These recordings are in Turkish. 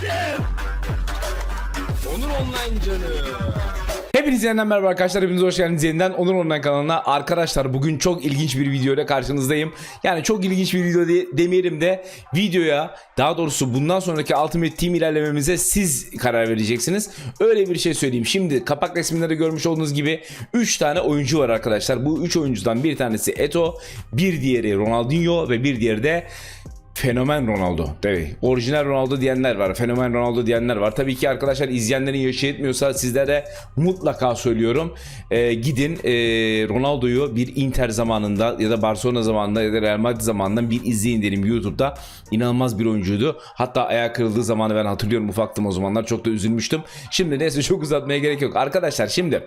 Geldim. Onur Online canı. Hepinize yeniden merhaba arkadaşlar. Hepiniz hoş geldiniz yeniden Onur Online kanalına. Arkadaşlar bugün çok ilginç bir video ile karşınızdayım. Yani çok ilginç bir video de- demeyelim de videoya daha doğrusu bundan sonraki Ultimate Team ilerlememize siz karar vereceksiniz. Öyle bir şey söyleyeyim. Şimdi kapak resimlerde görmüş olduğunuz gibi 3 tane oyuncu var arkadaşlar. Bu 3 oyuncudan bir tanesi Eto, bir diğeri Ronaldinho ve bir diğeri de Fenomen Ronaldo. Evet. Orijinal Ronaldo diyenler var. Fenomen Ronaldo diyenler var. Tabii ki arkadaşlar izleyenlerin yaşı yetmiyorsa sizlere mutlaka söylüyorum. Ee, gidin ee, Ronaldo'yu bir Inter zamanında ya da Barcelona zamanında ya da Real Madrid zamanından bir izleyin derim YouTube'da. İnanılmaz bir oyuncuydu. Hatta ayağı kırıldığı zamanı ben hatırlıyorum ufaktım o zamanlar. Çok da üzülmüştüm. Şimdi neyse çok uzatmaya gerek yok. Arkadaşlar şimdi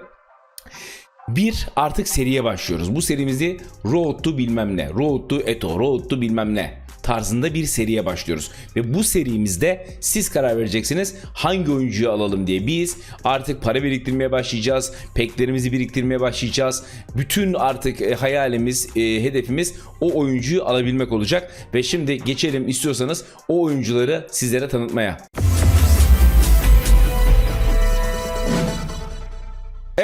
bir artık seriye başlıyoruz. Bu serimizi Road to bilmem ne, Road to Eto, Road to bilmem ne tarzında bir seriye başlıyoruz. Ve bu serimizde siz karar vereceksiniz hangi oyuncuyu alalım diye. Biz artık para biriktirmeye başlayacağız. Peklerimizi biriktirmeye başlayacağız. Bütün artık e, hayalimiz, e, hedefimiz o oyuncuyu alabilmek olacak. Ve şimdi geçelim istiyorsanız o oyuncuları sizlere tanıtmaya.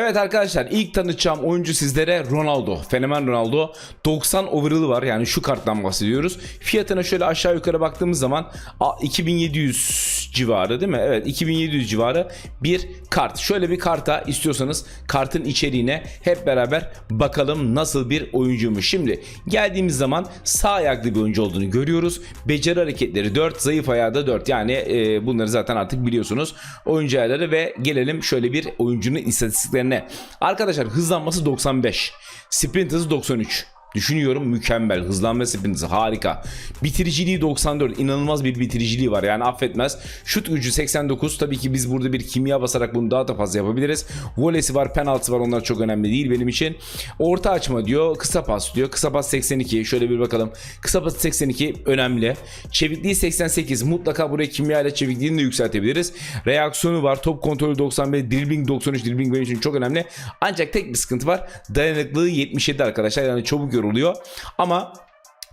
Evet arkadaşlar ilk tanıtacağım oyuncu sizlere Ronaldo. Fenomen Ronaldo. 90 overall'ı var yani şu karttan bahsediyoruz. Fiyatına şöyle aşağı yukarı baktığımız zaman a, 2700 civarı değil mi? Evet 2700 civarı bir kart. Şöyle bir karta istiyorsanız kartın içeriğine hep beraber bakalım nasıl bir oyuncuymuş. Şimdi geldiğimiz zaman sağ ayaklı bir oyuncu olduğunu görüyoruz. Beceri hareketleri 4, zayıf ayağı da 4. Yani e, bunları zaten artık biliyorsunuz. Oyuncu ayarları ve gelelim şöyle bir oyuncunun istatistiklerine. Arkadaşlar hızlanması 95. Sprint hızı 93. Düşünüyorum mükemmel. Hızlanma sprint hızı harika. Bitiriciliği 94. inanılmaz bir bitiriciliği var. Yani affetmez. Şut gücü 89. Tabii ki biz burada bir kimya basarak bunu daha da fazla yapabiliriz. Volesi var, penaltı var. Onlar çok önemli değil benim için. Orta açma diyor. Kısa pas diyor. Kısa pas 82. Şöyle bir bakalım. Kısa pas 82 önemli. Çevikliği 88. Mutlaka buraya kimya ile çevikliğini de yükseltebiliriz. Reaksiyonu var. Top kontrolü 95. Dribbling 93. Dribbling benim için çok önemli. Ancak tek bir sıkıntı var. Dayanıklılığı 77 arkadaşlar. Yani çabuk yoruluyor. Ama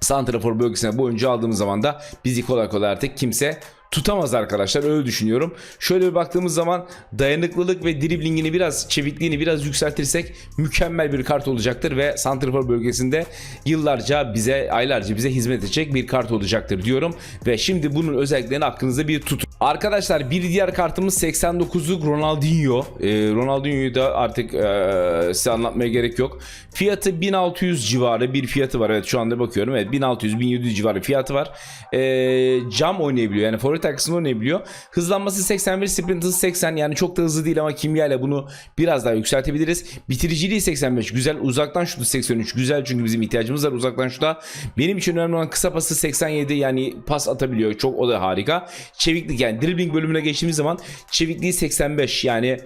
Santrafor bölgesine bu oyuncu aldığımız zaman da bizi kolay kolay artık kimse tutamaz arkadaşlar öyle düşünüyorum. Şöyle bir baktığımız zaman dayanıklılık ve driblingini biraz çevikliğini biraz yükseltirsek mükemmel bir kart olacaktır ve Santrafor bölgesinde yıllarca bize aylarca bize hizmet edecek bir kart olacaktır diyorum ve şimdi bunun özelliklerini aklınızda bir tutun. Arkadaşlar bir diğer kartımız 89'luk Ronaldinho. Ee, Ronaldinho'yu da artık ee, size anlatmaya gerek yok. Fiyatı 1600 civarı bir fiyatı var. Evet şu anda bakıyorum. Evet 1600-1700 civarı fiyatı var. Ee, cam oynayabiliyor. Yani forvet arkasında oynayabiliyor. Hızlanması 81, sprint hızı 80. Yani çok da hızlı değil ama kimya ile bunu biraz daha yükseltebiliriz. Bitiriciliği 85. Güzel. Uzaktan şutu 83. Güzel çünkü bizim ihtiyacımız var uzaktan şuta. Benim için önemli olan kısa pası 87. Yani pas atabiliyor. Çok o da harika. Çeviklik yani dribbling bölümüne geçtiğimiz zaman çevikliği 85. Yani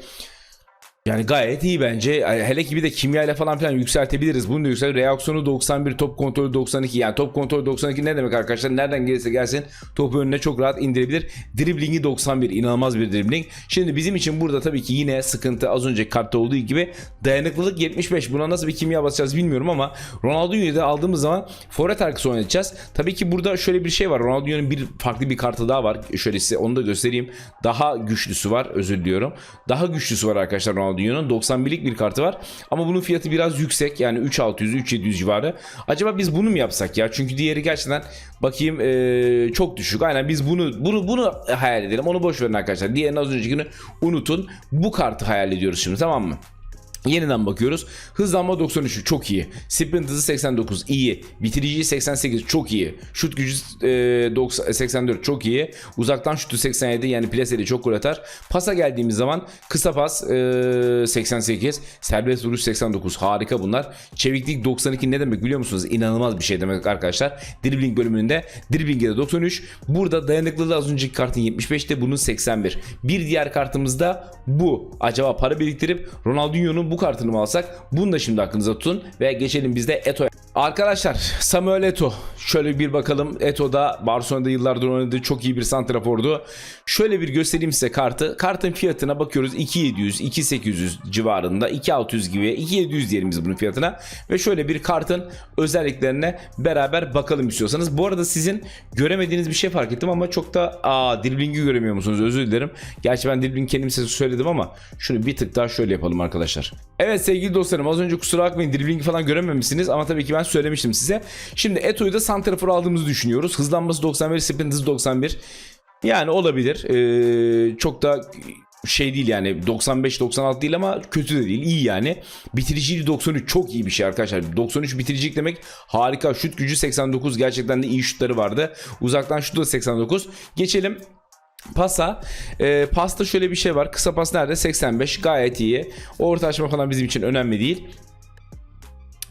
yani gayet iyi bence. Hele ki bir de kimya ile falan filan yükseltebiliriz. Bunu da yüksel. Reaksiyonu 91, top kontrolü 92. Yani top kontrolü 92 ne demek arkadaşlar? Nereden gelirse gelsin topu önüne çok rahat indirebilir. Driblingi 91. inanılmaz bir dribbling. Şimdi bizim için burada tabii ki yine sıkıntı az önceki kartta olduğu gibi dayanıklılık 75. Buna nasıl bir kimya basacağız bilmiyorum ama Ronaldinho'yu da aldığımız zaman forvet arkası oynatacağız. Tabii ki burada şöyle bir şey var. Ronaldinho'nun bir farklı bir kartı daha var. Şöyle size onu da göstereyim. Daha güçlüsü var. Özür diliyorum. Daha güçlüsü var arkadaşlar Ronaldinho'nun. 91'lik bir kartı var. Ama bunun fiyatı biraz yüksek. Yani 3600 3700 civarı. Acaba biz bunu mu yapsak ya? Çünkü diğeri gerçekten bakayım eee, çok düşük. Aynen biz bunu bunu bunu hayal edelim. Onu boş verin arkadaşlar. Diğerini az öncekini unutun. Bu kartı hayal ediyoruz şimdi tamam mı? Yeniden bakıyoruz. Hızlanma 93 çok iyi. Sprint hızı 89 iyi. Bitiriciyi 88 çok iyi. Şut gücü e, 90, 84 çok iyi. Uzaktan şutu 87 yani plaseli çok gol atar. Pasa geldiğimiz zaman kısa pas e, 88. Serbest vuruş 89. Harika bunlar. Çeviklik 92 ne demek biliyor musunuz? İnanılmaz bir şey demek arkadaşlar. Dribbling bölümünde. Dribbling'e de 93. Burada dayanıklılığı az önceki kartın 75'te bunun 81. Bir diğer kartımız da bu. Acaba para biriktirip Ronaldinho'nun bu kartını mı alsak? Bunu da şimdi aklınıza tutun ve geçelim biz de Eto'ya. Arkadaşlar Samuel Eto şöyle bir bakalım Eto'da Barcelona'da yıllardır oynadığı çok iyi bir santrafordu. Şöyle bir göstereyim size kartı. Kartın fiyatına bakıyoruz 2700 2800 civarında 2600 gibi 2700 diyelim biz bunun fiyatına ve şöyle bir kartın özelliklerine beraber bakalım istiyorsanız. Bu arada sizin göremediğiniz bir şey fark ettim ama çok da aa driblingi göremiyor musunuz özür dilerim. Gerçi ben dribbling kendim size söyledim ama şunu bir tık daha şöyle yapalım arkadaşlar. Evet sevgili dostlarım az önce kusura bakmayın driblingi falan görememişsiniz ama tabii ki ben söylemiştim size. Şimdi Eto'yu da santrafor aldığımızı düşünüyoruz. Hızlanması 91, sprint hızı 91. Yani olabilir. Ee, çok da şey değil yani 95-96 değil ama kötü de değil iyi yani. Bitiriciliği 93 çok iyi bir şey arkadaşlar. 93 bitiricilik demek harika. Şut gücü 89 gerçekten de iyi şutları vardı. Uzaktan şutu da 89. Geçelim Pasa. E, pasta şöyle bir şey var. Kısa pas nerede? 85. Gayet iyi. Orta açma falan bizim için önemli değil.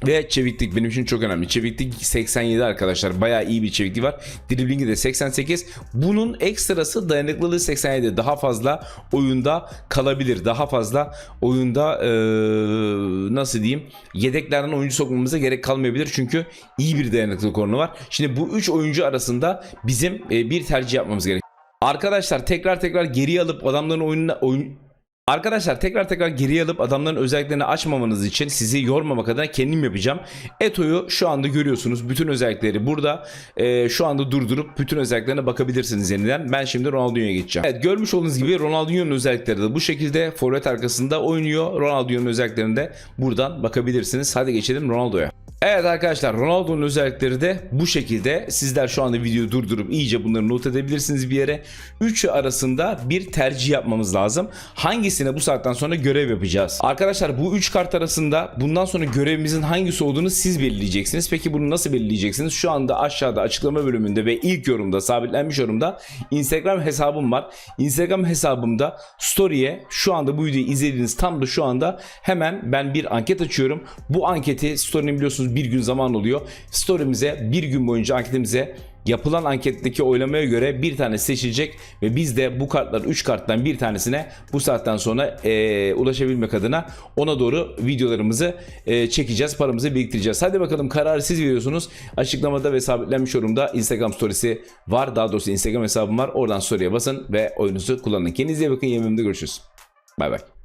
Ve çeviklik benim için çok önemli. Çeviklik 87 arkadaşlar. Bayağı iyi bir çevikliği var. Driblingi de 88. Bunun ekstrası dayanıklılığı 87. Daha fazla oyunda kalabilir. Daha fazla oyunda eee, nasıl diyeyim yedeklerden oyuncu sokmamıza gerek kalmayabilir. Çünkü iyi bir dayanıklılık oranı var. Şimdi bu 3 oyuncu arasında bizim e, bir tercih yapmamız gerek. Arkadaşlar tekrar tekrar geriye alıp adamların oyununa oyun Arkadaşlar tekrar tekrar geriye alıp adamların özelliklerini açmamanız için sizi yormamak adına kendim yapacağım. Eto'yu şu anda görüyorsunuz. Bütün özellikleri burada. Ee, şu anda durdurup bütün özelliklerine bakabilirsiniz yeniden. Ben şimdi Ronaldinho'ya geçeceğim. Evet görmüş olduğunuz gibi Ronaldinho'nun özellikleri de bu şekilde forvet arkasında oynuyor. Ronaldinho'nun özelliklerine de buradan bakabilirsiniz. Hadi geçelim Ronaldo'ya. Evet arkadaşlar Ronaldo'nun özellikleri de bu şekilde. Sizler şu anda videoyu durdurup iyice bunları not edebilirsiniz bir yere. Üçü arasında bir tercih yapmamız lazım. Hangisine bu saatten sonra görev yapacağız? Arkadaşlar bu üç kart arasında bundan sonra görevimizin hangisi olduğunu siz belirleyeceksiniz. Peki bunu nasıl belirleyeceksiniz? Şu anda aşağıda açıklama bölümünde ve ilk yorumda sabitlenmiş yorumda Instagram hesabım var. Instagram hesabımda story'e şu anda bu videoyu izlediğiniz tam da şu anda hemen ben bir anket açıyorum. Bu anketi story'nin biliyorsunuz bir gün zaman oluyor. Story'mize bir gün boyunca anketimize yapılan anketteki oylamaya göre bir tane seçilecek ve biz de bu kartlar 3 karttan bir tanesine bu saatten sonra eee, ulaşabilmek adına ona doğru videolarımızı eee, çekeceğiz. Paramızı biriktireceğiz. Hadi bakalım kararı siz veriyorsunuz. Açıklamada ve sabitlenmiş yorumda Instagram storiesi var. Daha doğrusu Instagram hesabım var. Oradan story'e basın ve oyununuzu kullanın. Kendinize bakın. Yemeğimde görüşürüz. Bay bay.